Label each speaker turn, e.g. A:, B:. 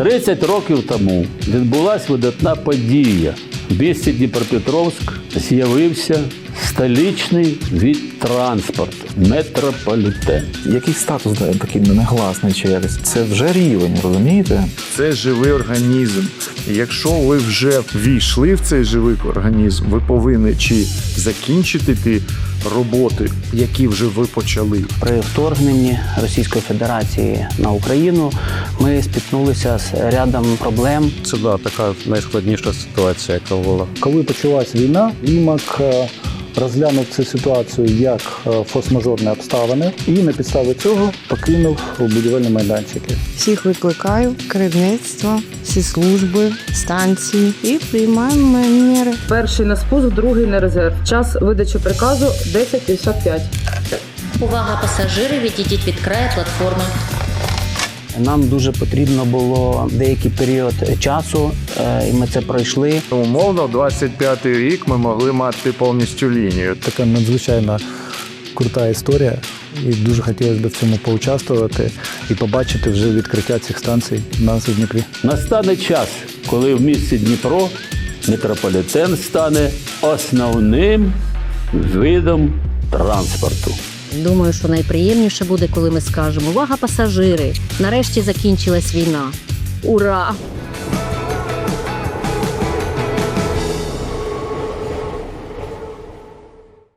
A: 30 років тому відбулася видатна подія. В місті Дніпропетровськ з'явився столичний від транспорту метрополітен.
B: Який статус да, такий негласний чи якось? Це вже рівень, розумієте?
C: Це живий організм. І якщо ви вже війшли в цей живий організм, ви повинні чи закінчити ті роботи, які вже ви почали.
D: При вторгненні Російської Федерації на Україну ми спіткнулися з рядом проблем.
E: Це да, така найскладніша ситуація, яка була.
F: Коли почалась війна, ІМАК е, розглянув цю ситуацію як е, форс-мажорні обставини і на підставі цього покинув будівельні майданчики.
G: Всіх викликаю, керівництво, всі служби, станції і приймаємо міри.
H: Перший на спуск, другий на резерв. Час видачі приказу 10.55.
I: Увага пасажири, відійдіть від краю платформи.
D: Нам дуже потрібно було деякий період часу, е, і ми це пройшли.
C: Умовно, 25-й рік ми могли мати повністю лінію.
F: Така надзвичайно крута історія, і дуже хотілося б в цьому поучаствувати і побачити вже відкриття цих станцій у нас у Дніпрі.
A: Настане час, коли в місті Дніпро метрополітен стане основним видом транспорту.
I: Думаю, що найприємніше буде, коли ми скажемо Увага пасажири! Нарешті закінчилась війна. Ура!